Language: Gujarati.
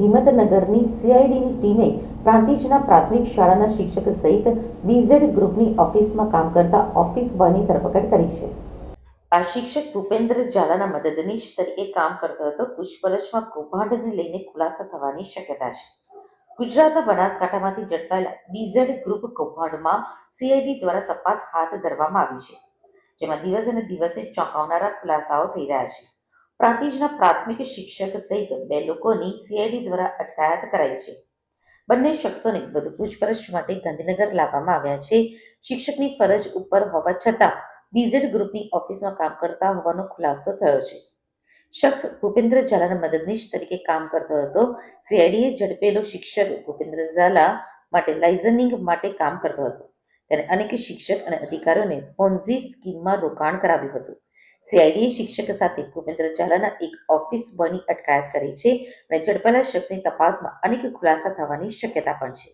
હિંમતનગરની સીઆઈડીની ટીમે પ્રાંતિજના પ્રાથમિક શાળાના શિક્ષક સહિત બીઝેડ ગ્રુપની ઓફિસમાં કામ કરતા ઓફિસ બોયની ધરપકડ કરી છે. આ શિક્ષક ભૂપેન્દ્ર ઝાલાના મદદનીશ તરીકે કામ કરતો હતો. પૂછપરછમાં કૌભાંડને લઈને ખુલાસા થવાની શક્યતા છે. ગુજરાતના બનાસકાંઠામાંથી ઝડપાયેલા બીઝેડ ગ્રુપ કૌભાંડમાં સીઆઈડી દ્વારા તપાસ હાથ ધરવામાં આવી છે, જેમાં દિવસ અને દિવસે ચોંકાવનારા ખુલાસાઓ થઈ રહ્યા છે. પ્રાંતિજના પ્રાથમિક શિક્ષક સહિત બે લોકોની સીઆઈડી દ્વારા અટકાયત કરાઈ છે. બંને શખ્સોને વધુ પૂછપરછ માટે ગાંધીનગર લાવવામાં આવ્યા છે. શિક્ષકની ફરજ ઉપર હોવા છતાં બીઝેડ ગ્રુપની ઓફિસમાં કામ કરતા હોવાનો ખુલાસો થયો છે. શખ્સ ભૂપેન્દ્ર ઝાલાના મદદનીશ તરીકે કામ કરતો હતો. સીઆઈડીએ ઝડપેલો શિક્ષક ભૂપેન્દ્ર ઝાલા માટે લાઇઝનિંગ માટે કામ કરતો હતો. તેને અનેક શિક્ષક અને અધિકારીઓને પોન્ઝી સ્કીમમાં રોકાણ કરાવ્યું હતું. સીઆઈડીએ શિક્ષક સાથે ભૂપેન્દ્ર ઝાલાના એક ઓફિસ બોયની અટકાયત કરી છે અને ઝડપાયેલા શખ્સની તપાસમાં અનેક ખુલાસા થવાની શક્યતા પણ છે.